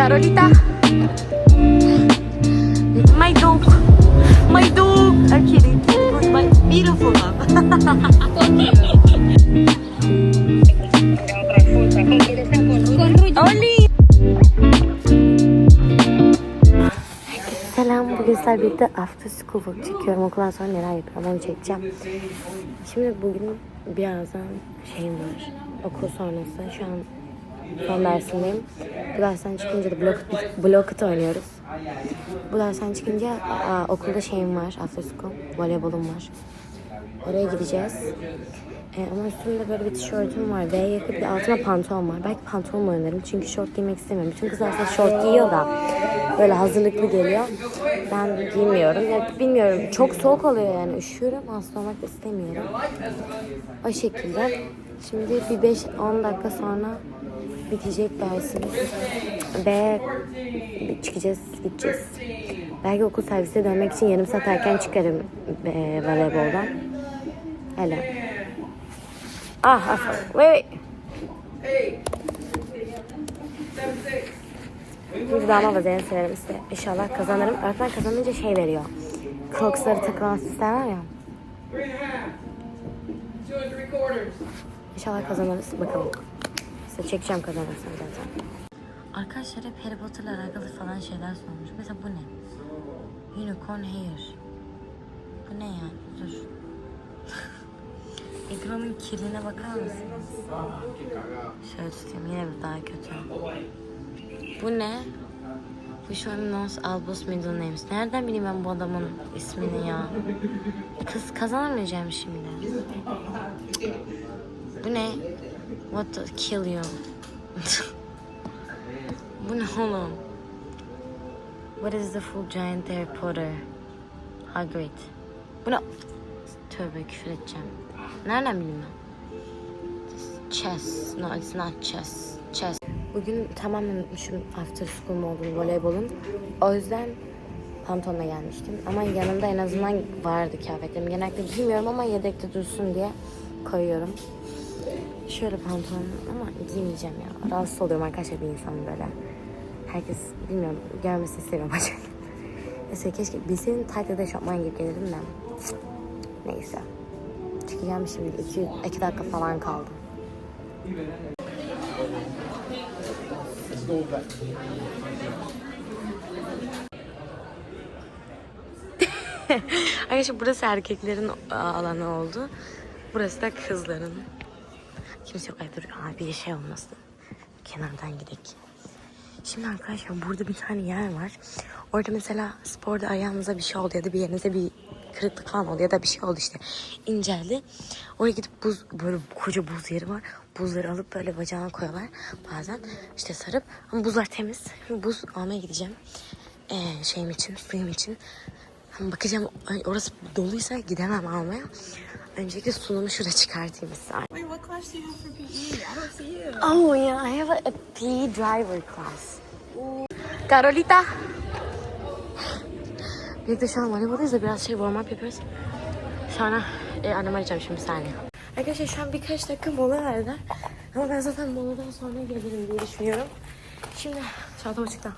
Carolita. My dog. My dog. I'm kidding. My beautiful love. Oli. Selam. Bugün sizlerle birlikte after school vlog çekiyorum. Okuldan sonra neler yapıyorum onu çekeceğim. Şimdi bugün birazdan şeyim var. Okul sonrası. Şu an son dersimdeyim. Bu dersten çıkınca da blok, blokut oynuyoruz. Bu dersten çıkınca aa, okulda şeyim var. After school. Voleybolum var. Oraya gideceğiz. Ee, ama üstümde böyle bir tişörtüm var. D'ye yakın bir altına pantolon var. Belki pantolonla oynarım. Çünkü şort giymek istemiyorum. Bütün kızlar aslında şort giyiyor da böyle hazırlıklı geliyor. Ben giymiyorum. Ya, bilmiyorum. Çok soğuk oluyor yani. Üşüyorum. Hasta olmak istemiyorum. O şekilde. Şimdi bir 5-10 dakika sonra bitecek dersimiz. Ve çıkacağız, gideceğiz. Belki okul servisine dönmek için yarım saat erken çıkarım e, voleyboldan. Hele. Ah, ah, wait, wait. Biz dama vaziyeni severim işte. İnşallah kazanırım. Öğretmen kazanınca şey veriyor. Crocs'ları takılan sistem var ya. İnşallah kazanırız. Bakalım. Size çekeceğim kazanırsam zaten. Arkadaşlar hep Harry Potter'la alakalı falan şeyler sormuş. Mesela bu ne? Unicorn hair. Bu ne yani? Dur. Ekranın kirline bakar mısınız? Şöyle tutayım yine bir daha kötü. Bu ne? One knows Albus middle names? Nereden bileyim ben bu adamın ismini ya? Kız kazanamayacağım şimdi. Bu ne? What to kill you? Bu ne oğlum? What is the full giant Harry Potter? Hagrid. Bu ne? Tövbe küfür edeceğim. Nereden bileyim ben? Chess. No, it's not chess. Chess. Bugün tamamen unutmuşum after school modunu voleybolun. O yüzden pantolonla gelmiştim. Ama yanımda en azından vardı kıyafetlerim. Genellikle giymiyorum ama yedekte dursun diye koyuyorum. Şöyle pantolon ama giymeyeceğim ya. Rahatsız oluyorum arkadaşlar bir insanın böyle. Herkes bilmiyorum görmesini istemiyorum açık. Neyse keşke bilseydim ya da şapman giyip gelirdim de. Neyse. Çıkacağım şimdi. iki, iki dakika falan kaldı. Arkadaşlar burası erkeklerin alanı oldu. Burası da kızların. Kimse yok. Ay dur abi şey olmasın. Kenardan gidelim. Şimdi arkadaşlar burada bir tane yer var. Orada mesela sporda ayağınıza bir şey oldu ya da bir yerinize bir kırıklık falan oldu ya da bir şey oldu işte inceldi. Oraya gidip buz böyle koca buz yeri var. Buzları alıp böyle bacağına koyuyorlar bazen işte sarıp ama buzlar temiz. Buz almaya gideceğim. Ee, şeyim için suyum için. Bakacağım orası doluysa gidemem almaya. Öncelikle sunumu şurada çıkartayım bir. Wait, what class do you have for PE? I don't see you. Oh yeah, I have a, a PE driver class. Carolita. Birlikte şu an voleyboldayız da biraz şey warm up yapıyoruz. Sonra e, annemi arayacağım şimdi bir saniye. Arkadaşlar şu an birkaç dakika mola verdiler. Ama ben zaten moladan sonra gelirim diye düşünüyorum. Şimdi çantam açıkta.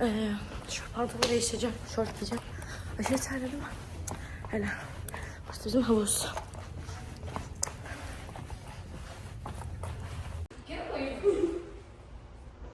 Ee, şu pantolonu değiştireceğim. Şort giyeceğim. Aşırı terledim. Hele. Burası bizim havuz.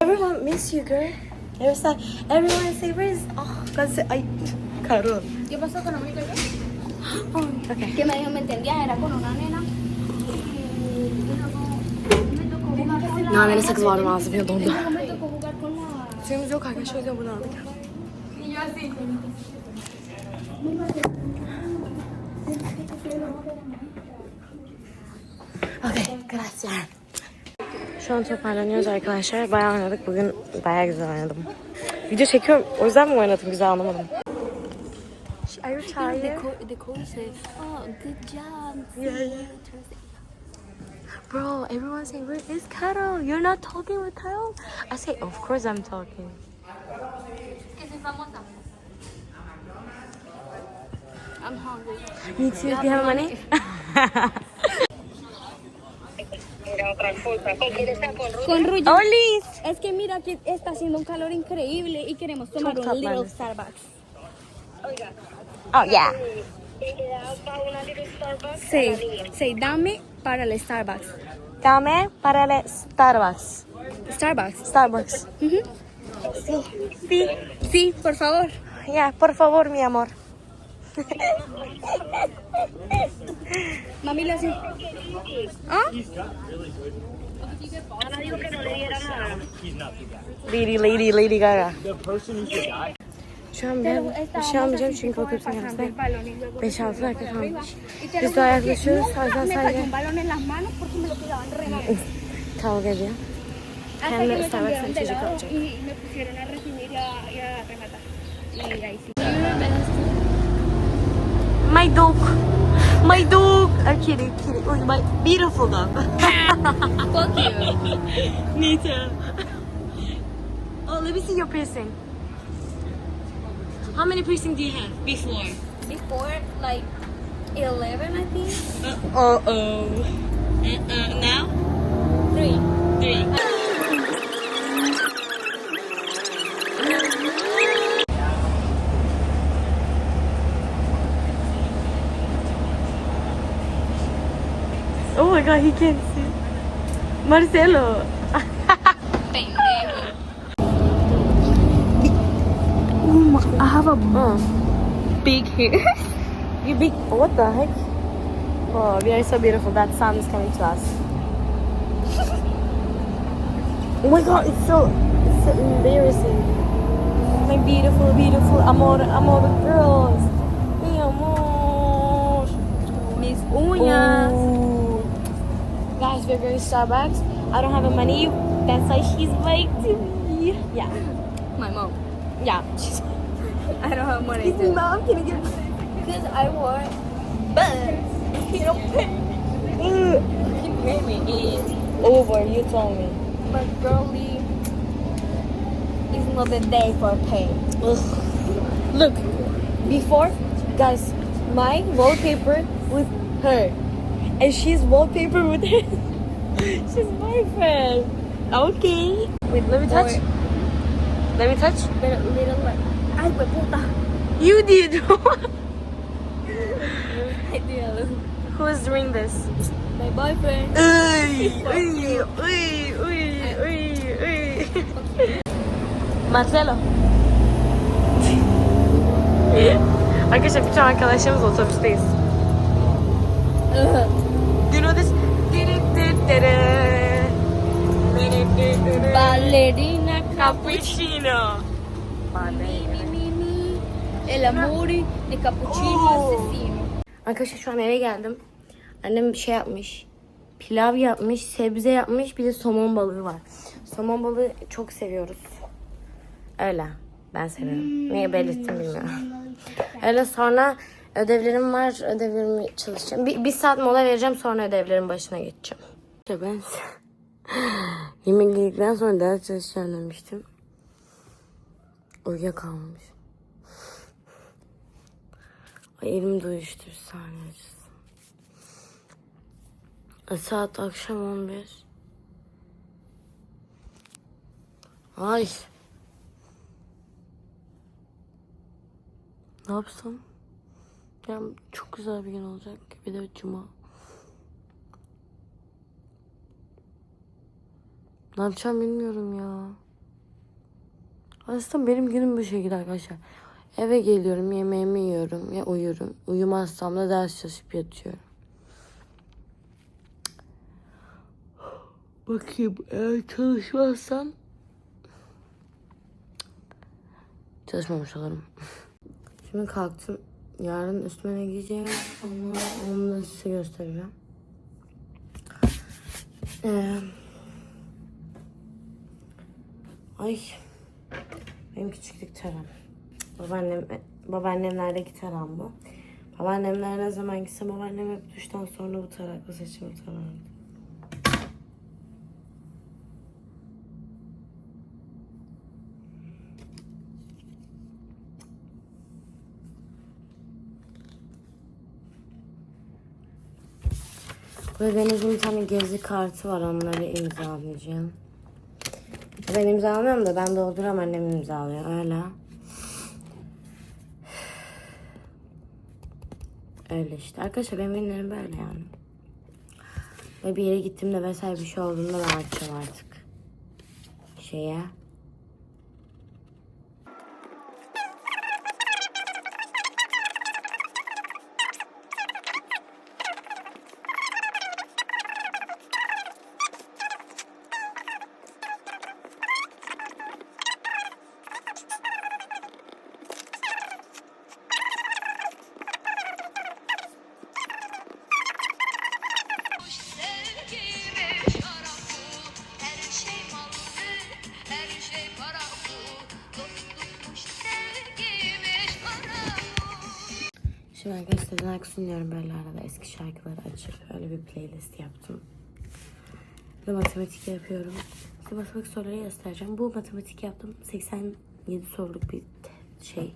Everyone miss you, girl. Every say, everyone say, where's... Oh, casi... Ay, Carol. ¿Qué pasó con? Oh, okay. Que medio me entendía, era con una nena. Naneli sakız vardı ağzımda dondu. Suyumuz yok arkadaşlar o yüzden bunu aldık. Okay, gracias. Şu an toparlanıyoruz arkadaşlar. Bayağı oynadık. Bugün bayağı güzel oynadım. Video çekiyorum. O yüzden mi oynadım? Güzel anlamadım. Are you The, tired? the coach said, oh, good job. Yeah, yeah. Bro, everyone say, where is Carol? You're not talking with Carol? I say, of course I'm talking. I'm hungry. Me too. Do you have money? Con Ruyo. Olis! Es que mira que está haciendo un calor increíble y queremos tomar un little. Starbucks. Oh yeah. Sí, sí, dame para el Starbucks. Dame para el Starbucks. Starbucks. Starbucks. Ujú. Sí. Sí. Sí, por favor. Ya, por favor, mi amor. Mami lo hace. ¿Ah? Lady, lady, lady Gaga. Şu an ben bir şey almayacağım çünkü otobüsün yarısı 5-6 dakika kalmış. Biz daha yaklaşıyoruz. O cayó sadece un balón en las manos porque me lo quedaban regalando. kavga ediyor. Kendime Starbucks'ın lado alacak. y My dog. My dog. I'm kidding, kidding. Oh, my beautiful dog. Fuck you. Me too. Oh, let me see your piercing. How many piercing do you have before? Before, like, 11, I think. Uh oh. Uh, now? Three. Three. Oh god, he can't see. Marcelo. I have a oh. big hair. you big. What the heck? Oh, we are so beautiful. That sun is coming to us. oh my god, it's so, it's so embarrassing. My beautiful, beautiful amor, amor girls. Mi amor. Mis uñas. Ooh. Guys, we're going to Starbucks. I don't have a money. That's why she's like to me. Yeah. My mom. Yeah. She's I don't have money. Mom, can you give me Because I want. But. You don't pay. Mm. You pay me. Over, you told me. But girly. It's not the day for pay. Look, before, guys, my wallpaper with her, and she's wallpaper with her. she's my boyfriend. Okay. Wait, let me touch. Boy. Let me touch. Pero little like. Ay, we puta. You did. Ay, tío. Who is doing this? My boyfriend. Uy, uy, uy, uy, uy, uy. Marcelo. Arkadaşlar bütün arkadaşlarımız otobüsteyiz. Ballerina Cappuccino. Mi. El amor de cappuccino asesino. Arkadaşlar şu an eve geldim. Annem bir şey yapmış. Pilav yapmış, sebze yapmış, bir de somon balığı var. Somon balığı çok seviyoruz. Öyle. Ben seviyorum. Niye belirttim bilmiyorum. Öyle sonra ödevlerim var. Ödevlerimi çalışacağım. Bir, bir saat mola vereceğim sonra ödevlerin başına geçeceğim. İşte ben yemek yedikten sonra ders çalışacağım demiştim. Uyuyakalmış. Ay elim de uyuştu bir saniye. E, Saat akşam 11. Ay. Ne yapsam? Ya çok güzel bir gün olacak. Bir de cuma. Ne yapacağım bilmiyorum ya. Aslında benim günüm bu şekilde arkadaşlar. Eve geliyorum, yemeğimi yiyorum ya uyuyorum. Uyumazsam da ders çalışıp yatıyorum. Bakayım eğer çalışmazsam çalışmamış olurum. Şimdi kalktım. Yarın üstüme ne giyeceğim onu, onu da size göstereceğim. Ee, ay benim küçüklük taram. Babaannem, babaannemlerdeki taram bu. Babaannemler ne zaman gitse babaannem hep duştan sonra bu tarakla saçımı tarardı. Böyle Deniz'in bir tane gezi kartı var. Onları imzalayacağım. Ben imzalamıyorum da ben dolduruyorum annem imzalıyor. Öyle. Öyle işte. Arkadaşlar benim günlerim böyle yani. Ve bir yere gittiğimde vesaire bir şey olduğunda ben açacağım artık. Şeye. Şimdi arkadaşlar şarkı sunuyorum böyle arada eski şarkıları açıp öyle bir playlist yaptım. Ve matematik yapıyorum. Size matematik soruları göstereceğim. Bu matematik yaptım. 87 soruluk bir şey.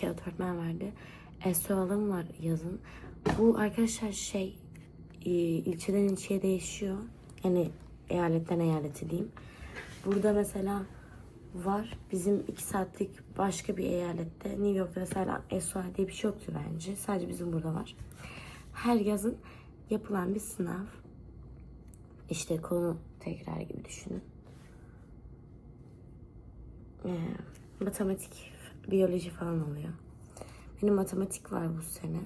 Kağıt öğretmen verdi. Esra alım var yazın. Bu arkadaşlar şey e, ilçeden ilçeye değişiyor. Yani eyaletten eyalete diyeyim. Burada mesela var. Bizim iki saatlik başka bir eyalette New York'ta mesela SOA diye bir şey yoktu bence. Sadece bizim burada var. Her yazın yapılan bir sınav. İşte konu tekrar gibi düşünün. Ee, matematik, biyoloji falan oluyor. Benim matematik var bu sene.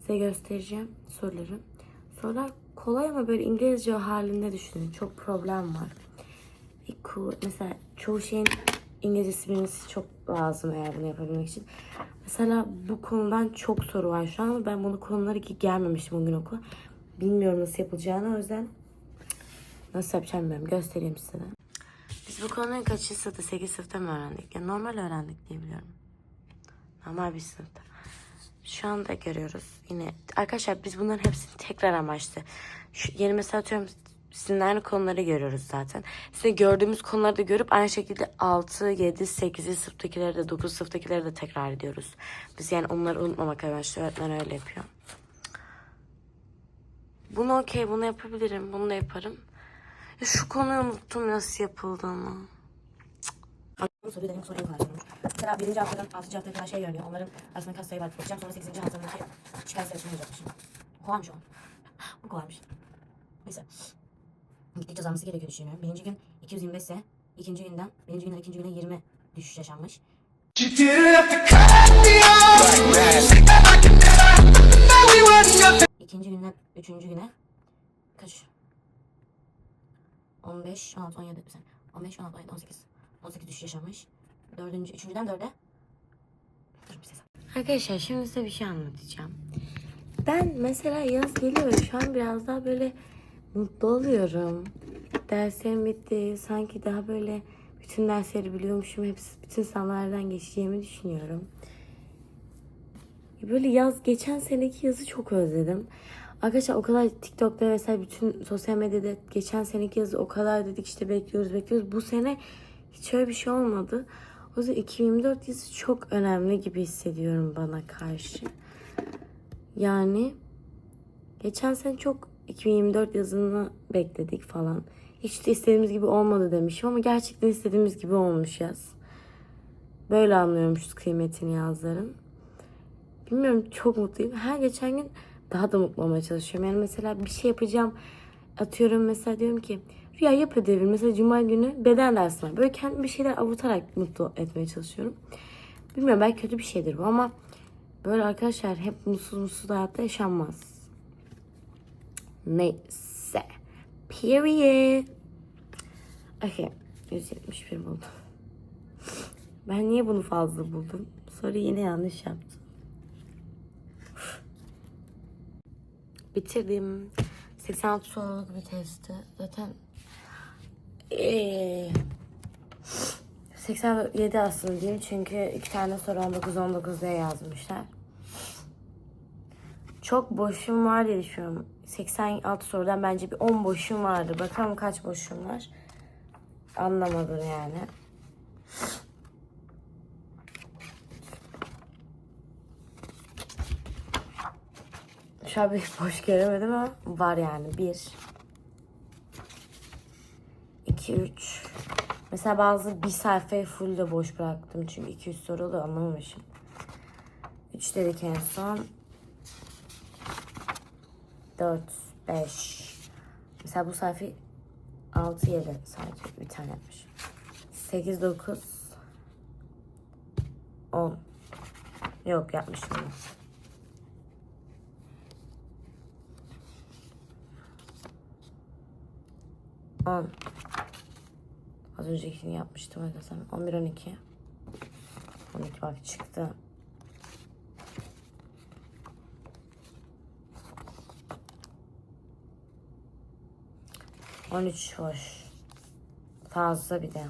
Size göstereceğim soruları. Sorular kolay ama böyle İngilizce halinde düşünün. Çok problem var. Mesela çoğu şeyin İngilizcesi bilmesi çok lazım eğer bunu yapabilmek için. Mesela bu konudan çok soru var şu an ben bunu konuları ki gelmemiştim bugün okula. Bilmiyorum nasıl yapılacağını o yüzden nasıl yapacağım bilmiyorum. Göstereyim size. Biz bu konuyu kaçıncı sınıfta? 8 sınıfta mı öğrendik? Yani normal öğrendik diye biliyorum. Normal bir sınıfta. Şu anda görüyoruz yine. Arkadaşlar biz bunların hepsini tekrar amaçlı. Şu, yeni mesela atıyorum sizin aynı konuları görüyoruz zaten. Sizin gördüğümüz konuları da görüp aynı şekilde 6, 7, 8. sınıftakileri de 9 sınıftakileri de tekrar ediyoruz. Biz yani onları unutmamak amaçlı öğretmen öyle yapıyor. Bunu okey bunu yapabilirim. Bunu da yaparım. Ya şu konuyu unuttum nasıl yapıldığını. Bu soruyu dedim soruyu kullanacağım. Mesela birinci haftadan altıncı haftaya kadar şey görünüyor. Onların arasında kaç sayı var bakacağım. Sonra sekizinci haftanınki çıkar sayısını bulacakmışım. Kolaymış o. Bu kolaymış. Neyse. Gittikçe azalması gerekiyor düşünüyorum. Birinci gün 225 ise ikinci günden, birinci günden ikinci güne 20 düşüş yaşanmış. İkinci günden üçüncü güne kaç? 15, 16, 17, bir saniye. 15, 16, 17, 18. 18 düşüş yaşanmış. Dördüncü, üçüncüden dörde. Dur bir ses. Arkadaşlar şimdi size bir şey anlatacağım. Ben mesela yaz geliyor şu an biraz daha böyle mutlu oluyorum. Derslerim bitti. Sanki daha böyle bütün dersleri biliyormuşum. Hepsi bütün sınavlardan geçeceğimi düşünüyorum. Böyle yaz geçen seneki yazı çok özledim. Arkadaşlar o kadar TikTok'ta vesaire bütün sosyal medyada geçen seneki yazı o kadar dedik işte bekliyoruz bekliyoruz. Bu sene hiç öyle bir şey olmadı. O yüzden 2024 yazı çok önemli gibi hissediyorum bana karşı. Yani geçen sene çok 2024 yazını bekledik falan. Hiç de istediğimiz gibi olmadı demişim ama gerçekten istediğimiz gibi olmuş yaz. Böyle anlıyormuşuz kıymetini yazların. Bilmiyorum çok mutluyum. Her geçen gün daha da mutlu olmaya çalışıyorum. Yani mesela bir şey yapacağım. Atıyorum mesela diyorum ki Rüya yap ödevini. Mesela cuma günü beden dersi var. Böyle kendimi bir şeyler avutarak mutlu etmeye çalışıyorum. Bilmiyorum belki kötü bir şeydir bu ama böyle arkadaşlar hep mutsuz mutsuz hayatta yaşanmaz. Neyse. Period. Okay. 171 buldum. Ben niye bunu fazla buldum? Soru yine yanlış yaptım. Bitirdim. 86 soruluk bir testti. Zaten ee, 87 aslında diyeyim çünkü iki tane soru 19 19 diye yazmışlar. Çok boşum var diye düşünüyorum. 86 sorudan bence bir 10 boşum vardı. Bakalım kaç boşum var. Anlamadım yani. Şu an bir boş göremedim ama var yani. Bir. iki, üç. Mesela bazı bir sayfayı full de boş bıraktım. Çünkü 200 soru oluyor anlamamışım. Üç dedik en son. Dört, beş. Mesela bu sayfayı 6, 7 sadece bir tane yapmışım. 8, 9, 10. Yok yapmışım. bunu. On. Az öncekini yapmıştım öyle sana. 11, 12. 12 bak çıktı. On üç boş. Fazla bir de.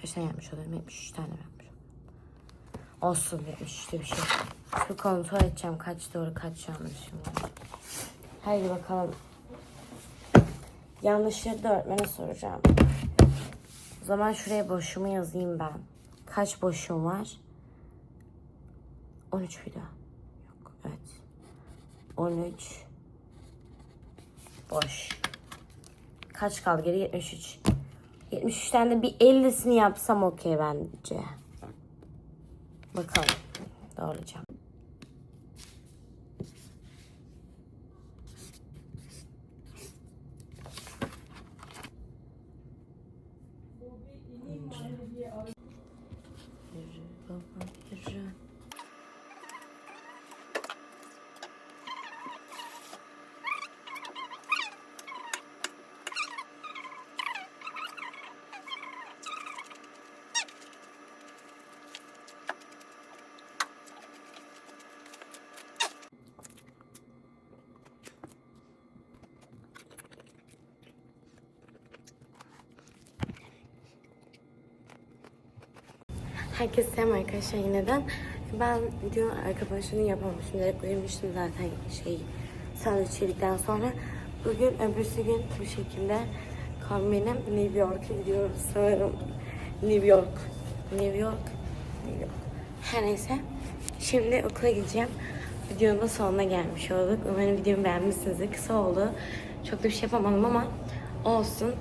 Kaç tane yapmış olurum? 73 tane yapmış. Olsun 73'te bir şey. Şu kontrol edeceğim kaç doğru kaç yanlış. Haydi bakalım. Yanlışları da öğretmene soracağım. O zaman şuraya boşumu yazayım ben. Kaç boşum var? 13 bir daha. Yok evet. 13 boş. Kaç kaldı geri? 73. 73'ten de bir 50'sini yapsam okey bence. Bakalım. Doğrulayacağım. Herkese selam arkadaşlar yineden. Ben video arka başını yapamamışım. Direkt uyumuştum zaten şey sandviç yedikten sonra. Bugün öbürsü gün bu şekilde kombinim New York'a gidiyorum sanırım. New York. New York. New York. Her neyse. Şimdi okula gideceğim. Videonun sonuna gelmiş olduk. Umarım videomu beğenmişsinizdir. Kısa oldu. Çok da bir şey yapamadım ama olsun.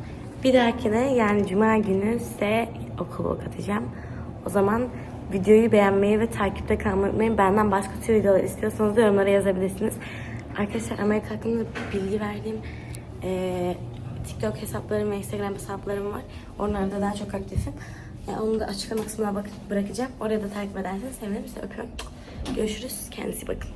Bir dahakine yani cuma günü size okul ok atacağım. O zaman videoyu beğenmeyi ve takipte kalmayı unutmayın. Benden başka tür videolar istiyorsanız da yorumlara yazabilirsiniz. Arkadaşlar Amerika hakkında bilgi verdiğim eee, TikTok hesaplarım ve Instagram hesaplarım var. Onlarda daha çok aktifim. Yani onu da açıklama kısmına bırakacağım. Oraya da takip ederseniz sevinirim. Size öpüyorum. Görüşürüz. Kendinize bakın.